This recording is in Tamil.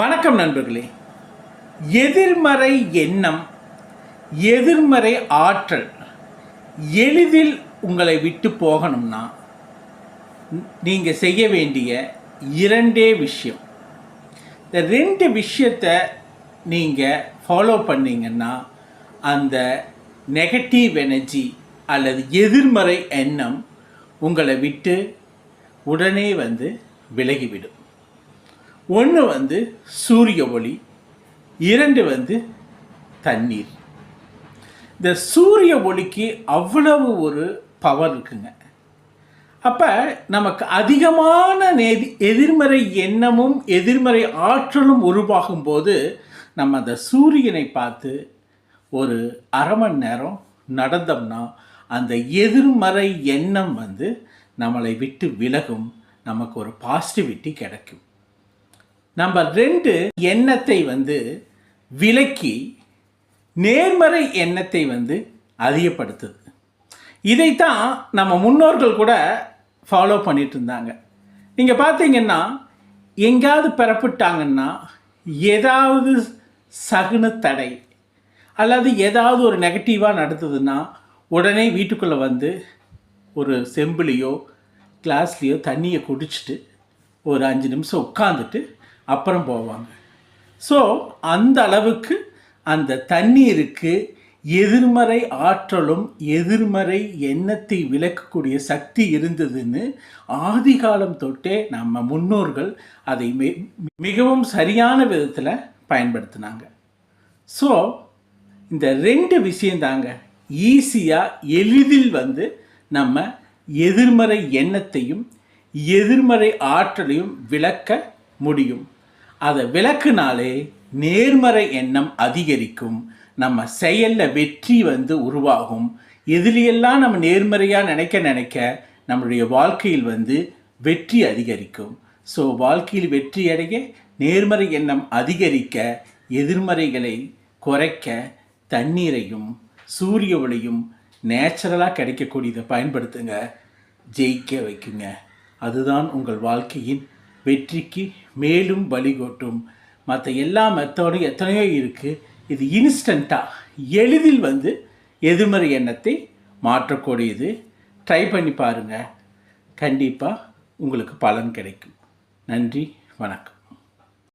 வணக்கம் நண்பர்களே. எதிர்மறை எண்ணம் எதிர்மறை ஆற்றல் எளிதில் உங்களை விட்டு போகணும்னா நீங்கள் செய்ய வேண்டிய இரண்டே விஷயம். இந்த ரெண்டு விஷயத்தை நீங்கள் ஃபாலோ பண்ணீங்கன்னா அந்த நெகட்டிவ் எனர்ஜி அல்லது எதிர்மறை எண்ணம் உங்களை விட்டு உடனே வந்து விலகிவிடும். ஒன்று வந்து சூரிய ஒளி இரண்டு வந்து தண்ணீர். இந்த சூரிய ஒளிக்கு அவ்வளவு ஒரு பவர் இருக்குங்க. அப்போ நமக்கு அதிகமான நேதி எதிர்மறை எண்ணமும் எதிர்மறை ஆற்றலும் உருவாகும் போது நம்ம அந்த சூரியனை பார்த்து ஒரு அரை மணி நேரம் நடந்தோம்னா அந்த எதிர்மறை எண்ணம் வந்து நம்மளை விட்டு விலகும் நமக்கு ஒரு பாசிட்டிவிட்டி கிடைக்கும். நம்ம ரெண்டு எண்ணத்தை வந்து விலக்கி நேர்மறை எண்ணத்தை வந்து அதிகப்படுத்துது. இதைத்தான் நம்ம முன்னோர்கள் கூட ஃபாலோ பண்ணிட்டு இருந்தாங்க. நீங்கள் பார்த்தீங்கன்னா எங்கேயாவது பெறப்பட்டாங்கன்னா ஏதாவது சகுன தடை அல்லது ஏதாவது ஒரு நெகட்டிவாக நடந்ததுன்னா உடனே வீட்டுக்குள்ளே வந்து ஒரு செம்புலையோ கிளாஸ்லேயோ தண்ணியை குடிச்சிட்டு ஒரு அஞ்சு நிமிஷம் உட்காந்துட்டு அப்புறம் போவாங்க. ஸோ அந்த அளவுக்கு அந்த தண்ணீருக்கு எதிர்மறை ஆற்றலும் எதிர்மறை எண்ணத்தை விளக்கக்கூடிய சக்தி இருந்ததுன்னு ஆதிகாலம் தொட்டே நம்ம முன்னோர்கள் அதை மிகவும் சரியான விதத்தில் பயன்படுத்தினாங்க. ஸோ இந்த ரெண்டு விஷயந்தாங்க ஈஸியாக எளிதில் வந்து நம்ம எதிர்மறை எண்ணத்தையும் எதிர்மறை ஆற்றலையும் விளக்க முடியும். அதை விளக்குனாலே நேர்மறை எண்ணம் அதிகரிக்கும். நம்ம செயலில் வெற்றி வந்து உருவாகும். எதுலையெல்லாம் நம்ம நேர்மறையாக நினைக்க நினைக்க நம்மளுடைய வாழ்க்கையில் வந்து வெற்றி அதிகரிக்கும். ஸோ வாழ்க்கையில் வெற்றி அடைய நேர்மறை எண்ணம் அதிகரிக்க எதிர்மறைகளை குறைக்க தண்ணீரையும் சூரிய ஒளியும் நேச்சுரலாக கிடைக்கக்கூடியதை பயன்படுத்துங்க. ஜெயிக்க வைக்குங்க. அதுதான் உங்கள் வாழ்க்கையின் வெற்றிக்கு மேலும் வழிகோட்டும் மற்ற எல்லா மெத்தடும் எத்தனையோ இருக்குது இது இன்ஸ்டண்ட்டாக எளிதில் வந்து எதிர்மறை எண்ணத்தை மாற்றக்கூடியது. ட்ரை பண்ணி பாருங்கள் கண்டிப்பாக உங்களுக்கு பலன் கிடைக்கும். நன்றி வணக்கம்.